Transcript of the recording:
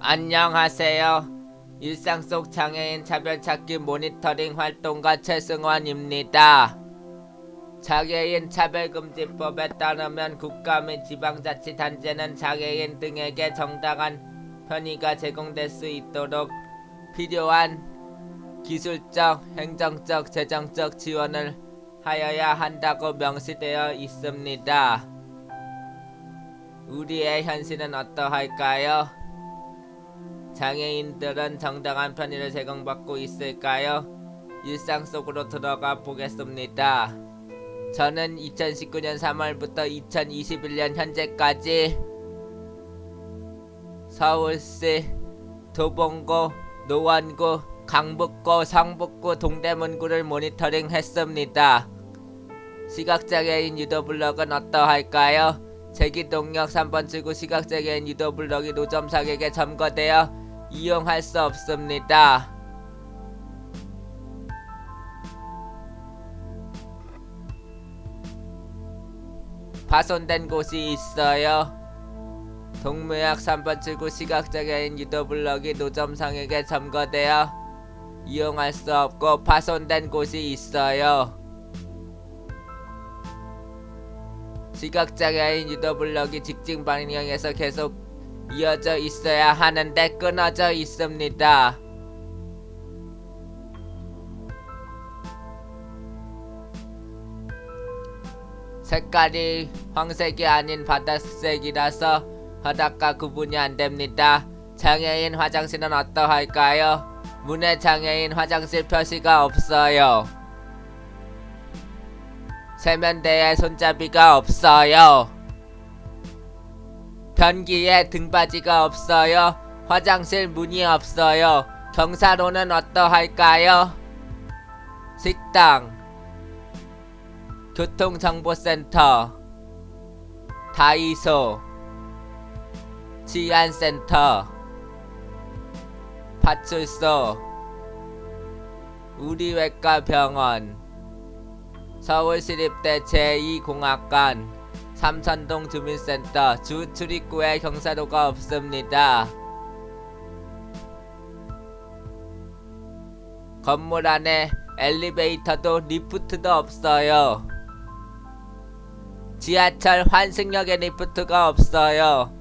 안녕하세요. 일상 속 장애인 차별 찾기 모니터링 활동가 최승원입니다. 장애인 차별금지법에 따르면 국가 및 지방자치단체는 장애인 등에게 정당한 편의가 제공될 수 있도록 필요한 기술적, 행정적, 재정적 지원을 하여야 한다고 명시되어 있습니다. 우리의 현실은 어떠할까요? 장애인들은 정당한 편의를 제공받고 있을까요? 일상 속으로 들어가 보겠습니다. 저는 2019년 3월부터 2021년 현재까지 서울시 도봉구, 노원구, 강북구, 성북구, 동대문구를 모니터링 했습니다. 시각장애인 유도 블럭은 어떠할까요? 제기동역 3번 출구 시각장애인 유도 블럭이 노점상에게 점거되어 이용할 수 없습니다. 파손된 곳이 있어요. 동묘역 3번 출구 시각장애인 유도 블럭이 노점상에게 점거되어 이용할 수 없고 파손된 곳이 있어요. 시각장애인 유도 블럭이 직진 방향에서 계속 이어져 있어야 하는데 끊어져 있습니다. 색깔이 황색이 아닌 바다색이라서 바닥과 구분이 안 됩니다. 장애인 화장실은 어떠할까요? 문에 장애인 화장실 표시가 없어요. 세면대에 손잡이가 없어요. 변기에 등받이가 없어요. 화장실 문이 없어요. 경사로는 어떠할까요? 식당, 교통정보센터, 다이소, 치안센터, 파출소, 우리외과 병원, 서울시립대 제2공학관, 삼천동 주민센터, 주 출입구에 경사로가 없습니다. 건물 안에 엘리베이터도 리프트도 없어요. 지하철 환승역에 리프트가 없어요.